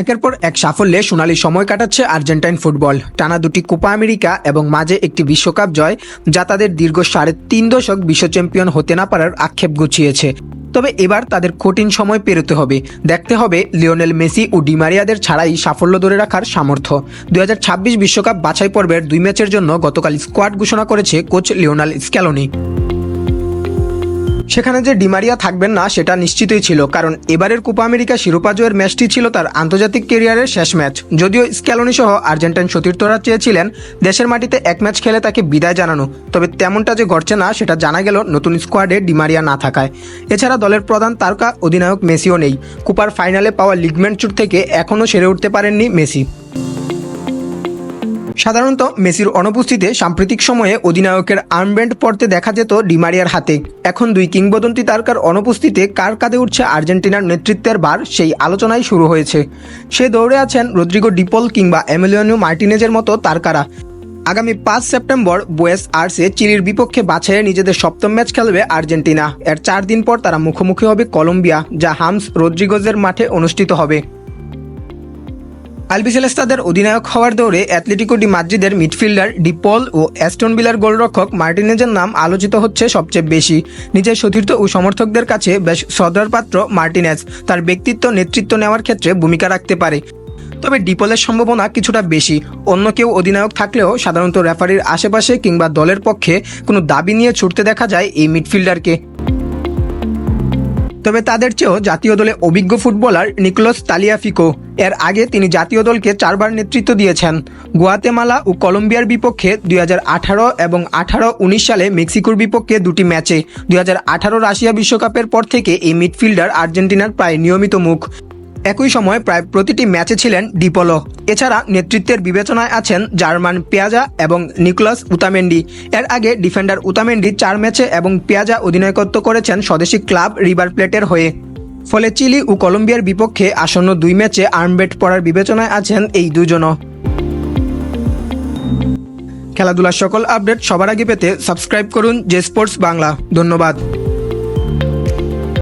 একের পর এক সাফল্যে সোনালি সময় কাটাচ্ছে আর্জেন্টাইন ফুটবল। টানা দুটি কোপা আমেরিকা এবং মাঝে একটি বিশ্বকাপ জয়, যা তাদের দীর্ঘ সাড়ে তিন দশক বিশ্ব চ্যাম্পিয়ন হতে না পারার আক্ষেপ গুছিয়েছে। তবে এবার তাদের কঠিন সময় পেরোতে হবে। দেখতে হবে লিওনেল মেসি ও ডিমারিয়াদের ছাড়াই সাফল্য ধরে রাখার সামর্থ্য। দুই বিশ্বকাপ বাছাই পর্বের দুই ম্যাচের জন্য গতকাল স্কোয়াড ঘোষণা করেছে কোচ লিওনাল স্ক্যালোনি। সেখানে যে ডিমারিয়া থাকবেন না, সেটা নিশ্চিতই ছিল, কারণ এবারের কোপা আমেরিকা শিরোপা জয়ের ম্যাচটি ছিল তার আন্তর্জাতিক কেরিয়ারের শেষ ম্যাচ। যদিও স্ক্যালোনি সহ আর্জেন্টাইন সতীর্থরা চেয়েছিলেন দেশের মাটিতে এক ম্যাচ খেলে তাকে বিদায় জানানো, তবে তেমনটা যে ঘটছে না, সেটা জানা গেল নতুন স্কোয়াডে ডিমারিয়া না থাকায়। এছাড়া দলের প্রধান তারকা অধিনায়ক মেসিও নেই। কুপার ফাইনালে পাওয়া লিগমেন্ট চুট থেকে এখনও সেরে উঠতে পারেননি মেসি। সাধারণত মেসির অনুপস্থিতিতে সাম্প্রতিক সময়ে অধিনায়কের আর্মব্যান্ড পড়তে দেখা যেত ডিমারিয়ার হাতে। এখন দুই কিংবদন্তি তারকার অনুপস্থিতিতে কার কাঁধে উঠছে আর্জেন্টিনার নেতৃত্বের বার সেই আলোচনাই শুরু হয়েছে। সে দৌড়ে আছেন রদ্রিগো ডিপল কিংবা এমিলিয়ানো মার্টিনেজের মতো তারকারা। আগামী পাঁচ সেপ্টেম্বর বুয়েস আর্সে চিলির বিপক্ষে বাছাইয়ে নিজেদের সপ্তম ম্যাচ খেলবে আর্জেন্টিনা। এর চার দিন পর তারা মুখোমুখি হবে কলম্বিয়া, যা হামস রদ্রিগোজের মাঠে অনুষ্ঠিত হবে। আলবিসেলেস্তাদের অধিনায়ক হওয়ার দৌড়ে অ্যাথলেটিকো ডি মাদ্রিদের মিডফিল্ডার ডিপল ও অ্যাস্টন বিলার গোলরক্ষক মার্টিনেজের নাম আলোচিত হচ্ছে সবচেয়ে বেশি। নিজের সতীর্থ ও সমর্থকদের কাছে বেশ শ্রদ্ধার পাত্র মার্টিনেজ। তার ব্যক্তিত্ব নেতৃত্ব নেওয়ার ক্ষেত্রে ভূমিকা রাখতে পারে। তবে ডিপলের সম্ভাবনা কিছুটা বেশি। অন্য কেউ অধিনায়ক থাকলেও সাধারণত রেফারির আশেপাশে কিংবা দলের পক্ষে কোনো দাবি নিয়ে ছুটতে দেখা যায় এই মিডফিল্ডারকে। তবে তাদের চেয়েও জাতীয় দলে অভিজ্ঞ ফুটবলার নিকোলস তালিয়াফিকো। এর আগে তিনি জাতীয় দলকে চারবার নেতৃত্ব দিয়েছেন। গুয়াতেমালা ও কলম্বিয়ার বিপক্ষে দুই হাজার আঠারো এবং আঠারো উনিশ সালে মেক্সিকোর বিপক্ষে দুটি ম্যাচে। দুই হাজার আঠারো রাশিয়া বিশ্বকাপের পর থেকে এই মিডফিল্ডার আর্জেন্টিনার প্রায় নিয়মিত মুখ। একই সময় প্রায় প্রতিটি ম্যাচে ছিলেন ডিপোলো। এছাড়া নেতৃত্বের বিবেচনায় আছেন জার্মান পেয়াজা এবং নিকোলাস উতামেন্ডি। এর আগে ডিফেন্ডার উতামেন্ডি চার ম্যাচে এবং পেয়াজা অধিনায়কত্ব করেছেন স্বদেশী ক্লাব রিভার প্লেটের হয়ে। ফলে চিলি ও কলম্বিয়ার বিপক্ষে আসন্ন দুই ম্যাচে আর্মবেট পড়ার বিবেচনায় আছেন এই দুজনও। খেলাধুলার সকল আপডেট সবার আগে পেতে সাবস্ক্রাইব করুন জে স্পোর্টস বাংলা। ধন্যবাদ।